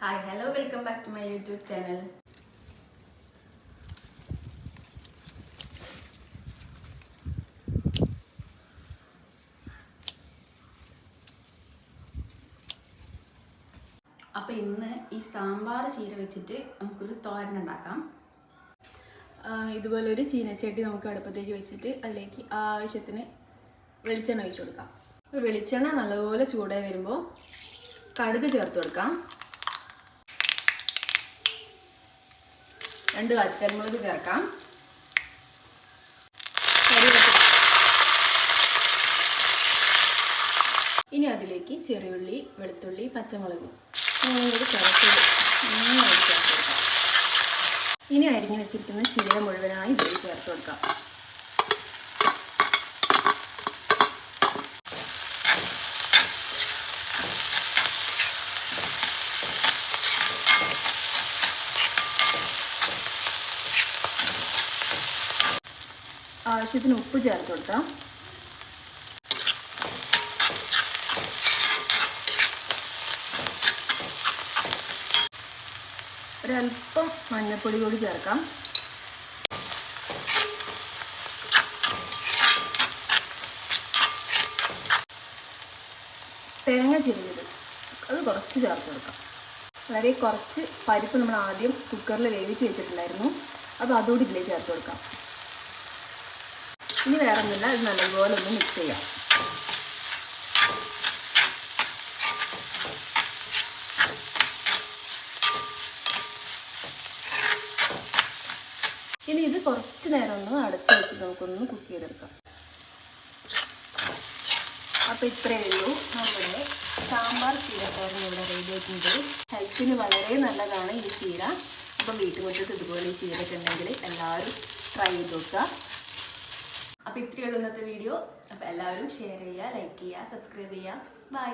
Hi hello welcome back to my YouTube channel അപ്പോൾ ഇന്ന് ഈ സാമ്പാർ ചീര വെച്ചിട്ട് നമുക്കൊരു തോരൻ ഉണ്ടാക്കാം. ഇതുപോലെ ഒരു ചീനച്ചട്ടി നമുക്ക് അടുപ്പത്തേക്ക് വെച്ചിട്ട് അതിലേക്ക് ആവശ്യത്തിന് വെളിച്ചെണ്ണ ഒഴിച്ചു കൊടുക്കാം. വെളിച്ചെണ്ണ നല്ലപോലെ ചൂടായി വരുമ്പോൾ കടുക് ചേർത്ത് കൊടുക്കാം. രണ്ട് പച്ചമുളക് ചേർക്കാം. ഇനി അതിലേക്ക് ചെറിയുള്ളി വെളുത്തുള്ളി പച്ചമുളക് ഇനി അരിഞ്ഞു വെച്ചിരിക്കുന്ന ചീര മുഴുവനായി ഇതിൽ ചേർത്ത് കൊടുക്കാം ആവശ്യത്തിന് ഉപ്പ് ചേർത്ത് കൊടുക്കാം. ഒരല്പം മഞ്ഞൾപ്പൊടി കൂടി ചേർക്കാം. തേങ്ങ ചിരിഞ്ഞത് അത് കുറച്ച് ചേർത്ത് കൊടുക്കാം. വളരെ കുറച്ച് പരിപ്പ് നമ്മൾ ആദ്യം കുക്കറിൽ വേവിച്ച് വെച്ചിട്ടുണ്ടായിരുന്നു. അപ്പോൾ അതുകൂടി ഇതിലേ ചേർത്ത് കൊടുക്കാം. ഇനി വേറെ ഒന്നുമില്ല ഇത് നല്ലതുപോലെ ഒന്ന് മിക്സ് ചെയ്യാം. ഇനി ഇത് കുറച്ച് നേരം ഒന്ന് അടച്ചു വെച്ചിട്ട് നമുക്കൊന്ന് കുക്ക് ചെയ്തെടുക്കാം. അപ്പോൾ ഇത്രയേ ഉള്ളൂ. നമ്മുടെ സാമ്പാർ ചീരത്തോരൻ ഇവിടെ റെഡി ആയിട്ടുണ്ട്. ഹെൽത്തിന് വളരെ നല്ലതാണ് ഈ ചീര. അപ്പം വീട്ടുമുറ്റത്ത് ഇതുപോലെ ചീരയൊക്കെ എല്ലാവരും ട്രൈ ചെയ്ത് നോക്കുക. അപ്പോൾ ഇത്രയുള്ള ഇന്നത്തെ വീഡിയോ അപ്പോൾ എല്ലാവരും ഷെയർ ചെയ്യുക ലൈക്ക് ചെയ്യുക സബ്സ്ക്രൈബ് ചെയ്യുക. ബൈ